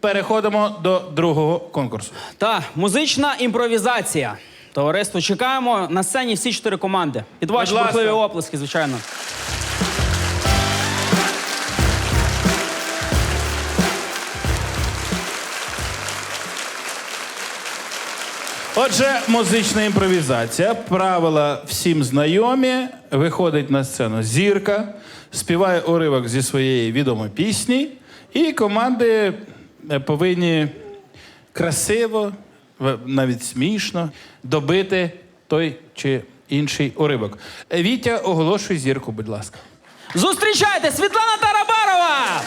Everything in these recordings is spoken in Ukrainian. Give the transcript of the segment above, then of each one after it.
Переходимо до другого конкурсу. Та музична імпровізація. Товариство, чекаємо на сцені всі чотири команди. Під ваші ласка. бурхливі оплески, звичайно. Отже, музична імпровізація. Правила всім знайомі. Виходить на сцену зірка, співає уривок зі своєї відомої пісні, і команди повинні красиво, навіть смішно, добити той чи інший уривок. Е, Вітя, оголошуй зірку, будь ласка. Зустрічайте Світлана Тарабарова!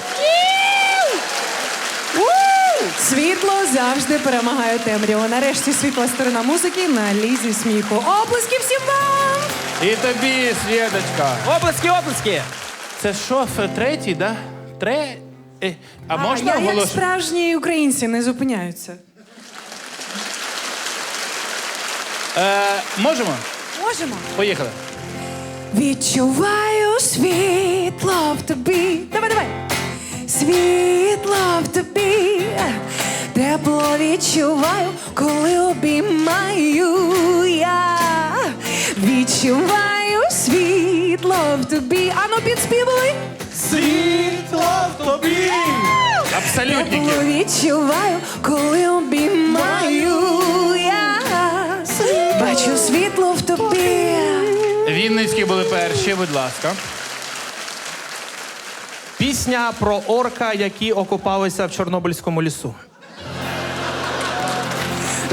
Світло завжди перемагає темряву. Нарешті світла сторона музики на лізі сміху. Оплески всім вам! І тобі, Свєдочка. Оплески, оплески! Це що, третій, да? Тре... е, А можна я, як справжні українці не зупиняються. Е, можемо? Можемо. Поїхали. Відчуваю світло в тобі. Давай, давай. Світло в тобі. Тепло відчуваю, коли обіймаю я. Відчуваю світло в тобі. Ану, підспівуй. Світло в тобі! Абсолютники. Тепло відчуваю, коли обіймаю я. Бачу світло в тобі. Вінницькі були перші, будь ласка. Пісня про орка, які окупалися в Чорнобильському лісу.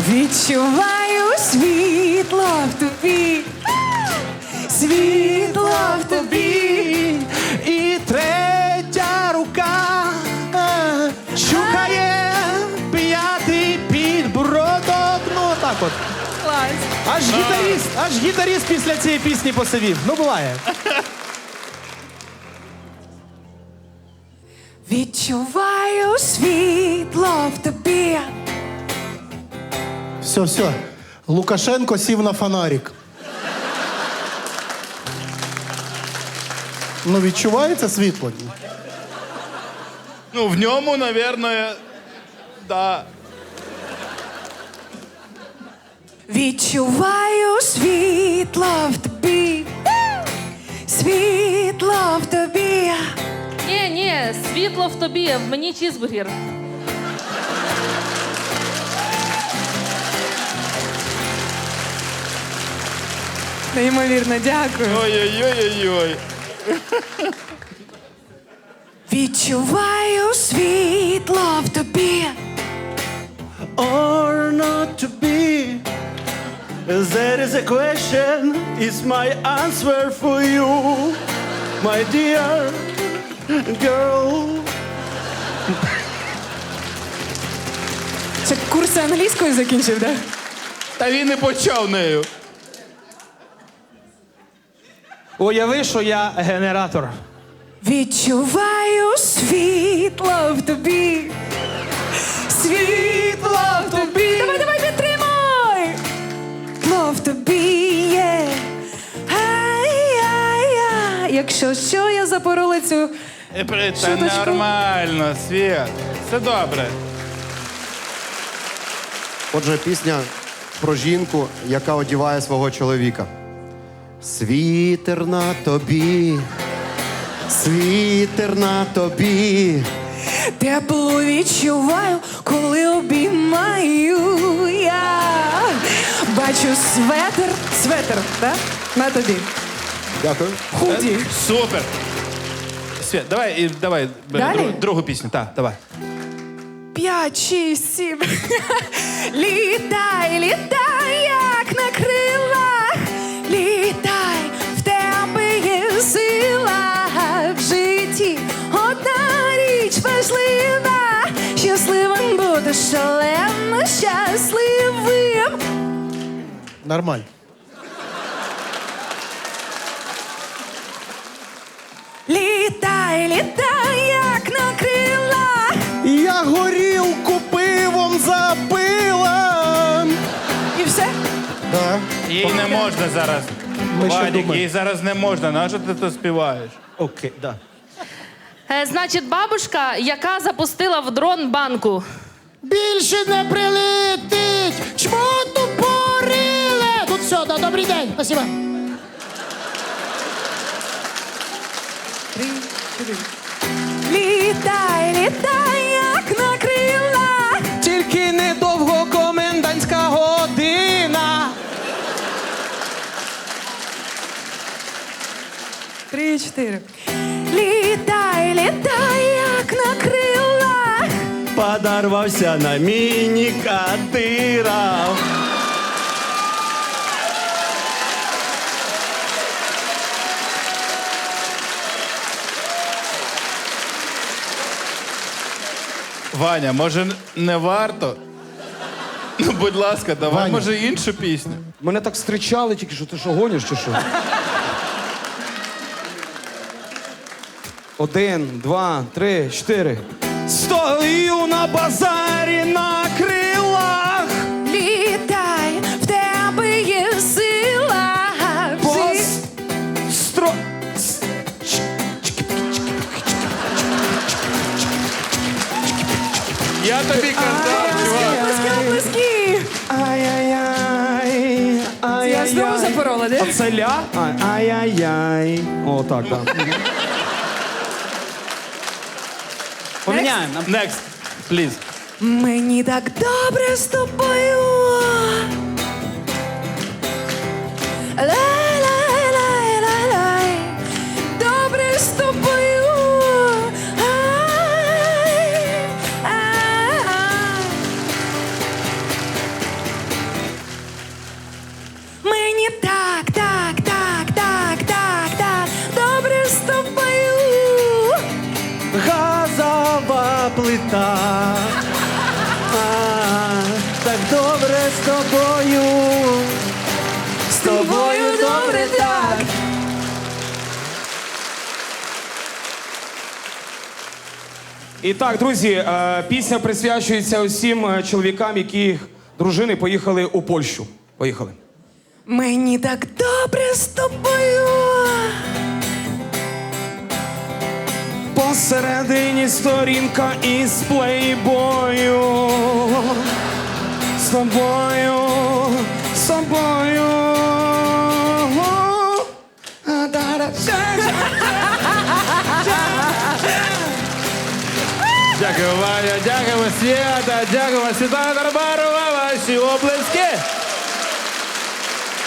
Відчуваю світло в тобі. Світло Аж гітаріст, аж гітаріст після цієї пісні посивів. Ну буває. Відчуваю світло в тобі. Все, все. Лукашенко сів на фонарик. Ну, відчувається світло? Ну, в ньому, наверное, да. Відчуваю світло в тобі. Світло в тобі. Ні, ні, світло в тобі, в мені чізбургер. Неймовірно, дякую. Ой-ой-ой-ой. Відчуваю світло в тобі. or not to be? There is a question, is my answer for you, my dear girl. Це курси англійської закінчив, так? Та він і почав нею. Уяви, що я генератор. Відчуваю світло в тобі. Світло тобі є. Ай-яй-яй. Якщо що, я запорола цю. Е, Та Шуточку. нормально, Світ. Все добре. Отже, пісня про жінку, яка одіває свого чоловіка. Світер на тобі, світер на тобі. Тепло відчуваю, коли обіймаю я. Бачу светр. Светр, так? На тобі. Дякую. Худі. Супер. Свет, давай, і, давай б- Далі? другу, другу пісню. Так, давай. П'ять, шість, сім. Літай, літай, як на крилах. Нормально. Літай, літай, як на крилах. Я горілку пивом запила. І все. Да. Їй не можна зараз. Ми ще думаємо. їй зараз не можна. Нащо ти то співаєш? Окей, да. Е, значить, бабушка, яка запустила в дрон банку. Більше не прилетить! Добрий день, спасибо. Літай, літай, як на крилах. Тільки недовго комендантська година. Три, чотири. Літай, літай, як на крилах. Подорвався на міні-катирах. Ваня, може не варто? Ну, будь ласка, давай, Ваня. може, іншу пісню. Мене так стричали тільки що ти що гониш чи що? Один, два, три, чотири. Стою на базарі на тобі казав, чувак. Оплески, оплески. Ай-яй-яй. Я знову запорола, де? Це ля? Ай- Ай-яй-яй. О, так, так. Поміняємо. Next, please. Мені так добре з тобою. Лай-лай-лай-лай-лай. І так, друзі, е, пісня присвячується усім е, чоловікам, які дружини поїхали у Польщу. Поїхали. Мені так добре з тобою. Посередині сторінка із плейбою. З тобою, з тобою. Дякую, Ваня, дякуємо, Свята, дякуємо, Світлана Тарбарова, ваші облески.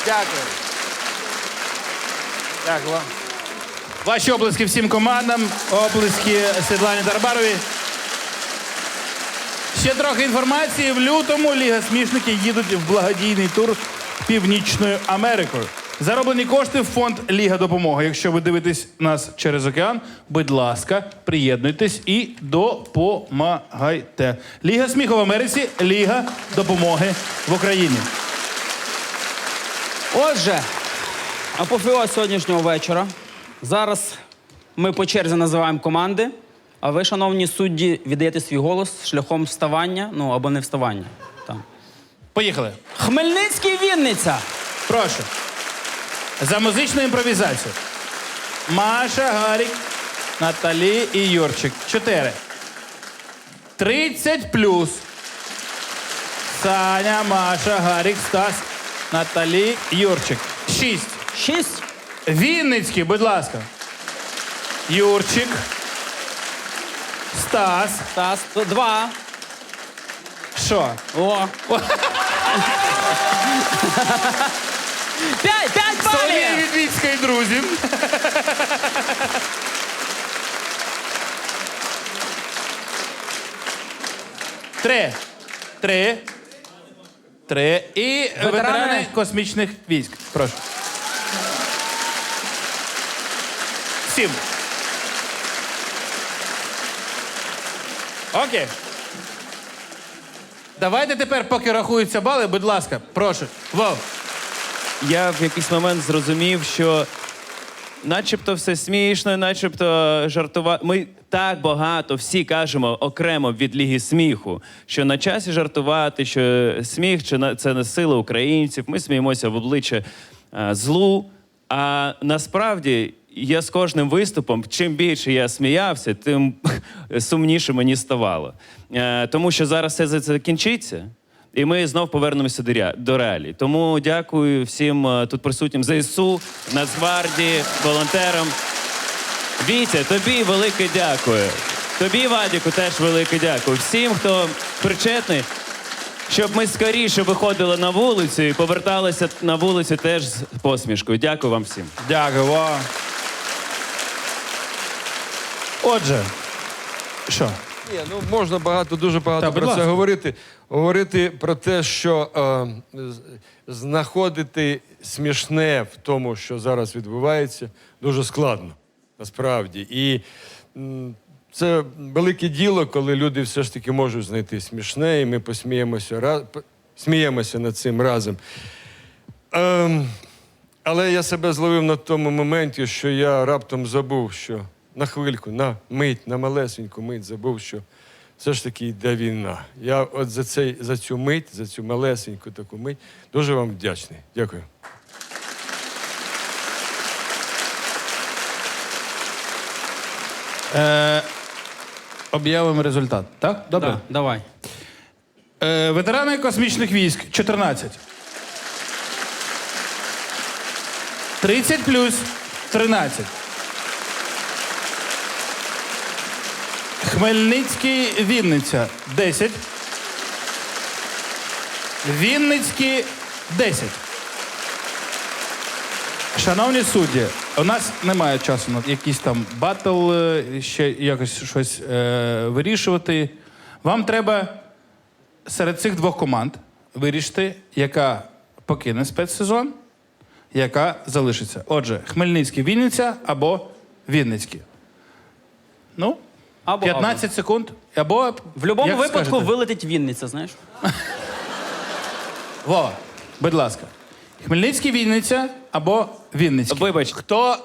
Дякую. Дякую вам. Ваші облески всім командам, облески Світлані Тарбарові. Ще трохи інформації. В лютому Ліга смішників їдуть в благодійний тур Північною Америкою. Зароблені кошти в фонд Ліга допомоги. Якщо ви дивитесь нас через океан, будь ласка, приєднуйтесь і допомагайте. Ліга сміху в Америці, Ліга допомоги в Україні. Отже, апофеоз сьогоднішнього вечора. Зараз ми по черзі називаємо команди, а ви, шановні судді, віддаєте свій голос шляхом вставання, ну або не вставання. Там. Поїхали. Хмельницький Вінниця. Прошу. За музичну імпровізацію. Маша, Гарік, Наталі і Юрчик. Чотири. 30 плюс. Саня, Маша, Гарік, Стас, Наталі, Юрчик. Шість. Шість. Вінницький, будь ласка. Юрчик. Стас. Стас. Два. Що? О. П'ять, Соловій і друзі. Три. Три. Три. І ветерани, Ветерани космічних військ. Прошу. Сім. Окей. Давайте тепер, поки рахуються бали, будь ласка, прошу. Вов. Я в якийсь момент зрозумів, що начебто все смішно, начебто жартувати. Ми так багато всі кажемо окремо від Ліги сміху, що на часі жартувати, що сміх чи на- це не сила українців. Ми сміємося в обличчя е, злу. А насправді я з кожним виступом, чим більше я сміявся, тим сумніше мені ставало. Е, тому що зараз все це закінчиться. І ми знов повернемося до, реалій. Тому дякую всім е, тут присутнім ЗСУ, Нацгвардії, волонтерам. Вітя, тобі велике дякую. Тобі, Вадіку, теж велике дякую. Всім, хто причетний, щоб ми скоріше виходили на вулицю і поверталися на вулицю теж з посмішкою. Дякую вам всім. Дякую вам. Отже, що? Ні, ну можна багато, дуже багато Та, про це говорити. Говорити про те, що е, знаходити смішне в тому, що зараз відбувається, дуже складно, насправді. І м, це велике діло, коли люди все ж таки можуть знайти смішне, і ми посміємося раз, сміємося над цим разом. Ем, але я себе зловив на тому моменті, що я раптом забув, що на хвильку, на мить, на малесеньку мить забув, що все ж таки йде війна. Я от за, цей, за цю мить, за цю малесеньку таку мить, дуже вам вдячний. Дякую. Е, об'явимо результат. Так? Добре? Да, давай. Е, ветерани космічних військ 14. 30 плюс 13. Хмельницький Вінниця 10. Вінницький 10. Шановні судді, у нас немає часу на якийсь там батл, е, ще якось щось е, вирішувати. Вам треба серед цих двох команд вирішити, яка покине спецсезон, яка залишиться. Отже, Хмельницький Вінниця або Вінницький. Ну, Або, 15 секунд. Або В будь-якому як випадку скажете. вилетить Вінниця, знаєш? Вова, будь ласка. Хмельницький Вінниця або Вінницький. Вибач. Хто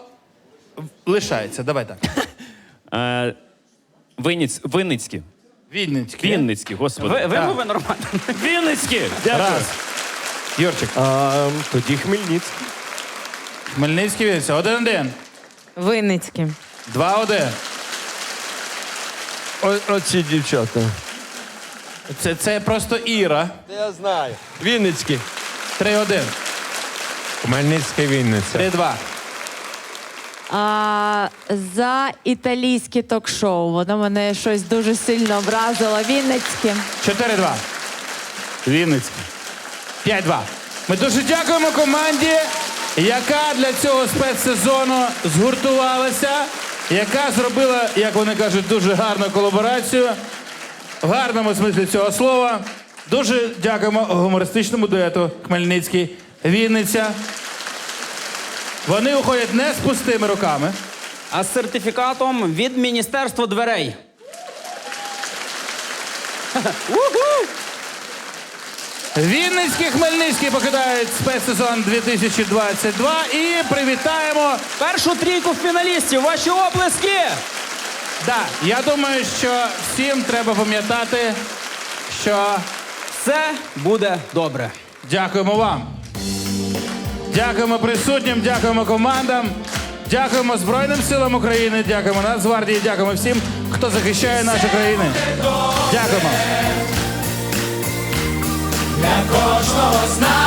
лишається? Давай так. Е, Винниць, Винницькі. Вінницький. Вінницькі, господи. Ви, вимови нормально. Вінницькі! Дякую. Раз. Юрчик. А, тоді Хмельницький. Хмельницький Вінниця. Один-один. Винницькі. Два-один. О- Оці дівчата. Це, це просто Іра. Я знаю. Вінницький. 3-1. Хмельницький Вінниця. 3-2. А, за італійське ток-шоу. Воно мене щось дуже сильно образило. Вінницьке. 4-2. Вінницький. 5-2. Ми дуже дякуємо команді, яка для цього спецсезону згуртувалася, яка зробила, як вони кажуть, дуже гарну колаборацію. В гарному смислі цього слова. Дуже дякуємо гумористичному дуету Хмельницький Вінниця. Вони уходять не з пустими руками. А з сертифікатом від Міністерства дверей. Вінницький Хмельницький покидають спецсезон 2022 і привітаємо. Першу трійку фіналістів. Ваші оплески! Да, я думаю, що всім треба пам'ятати, що Все буде добре. дякуємо вам. Дякуємо присутнім, дякуємо командам, дякуємо Збройним силам України, дякуємо Нацгвардії, дякуємо всім, хто захищає нашу країну. Дякуємо. Кожного з нас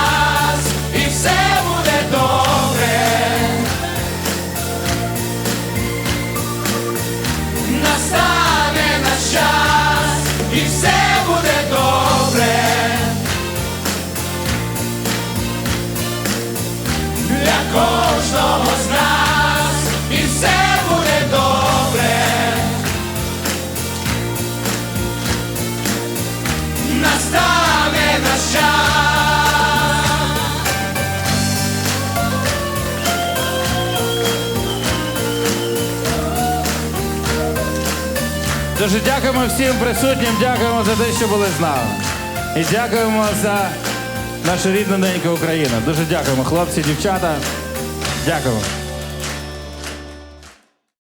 Дуже дякуємо всім присутнім, дякуємо за те, що були з нами. І дякуємо за нашу рідну неньку Україну. Дуже дякуємо, хлопці, дівчата. Дякуємо.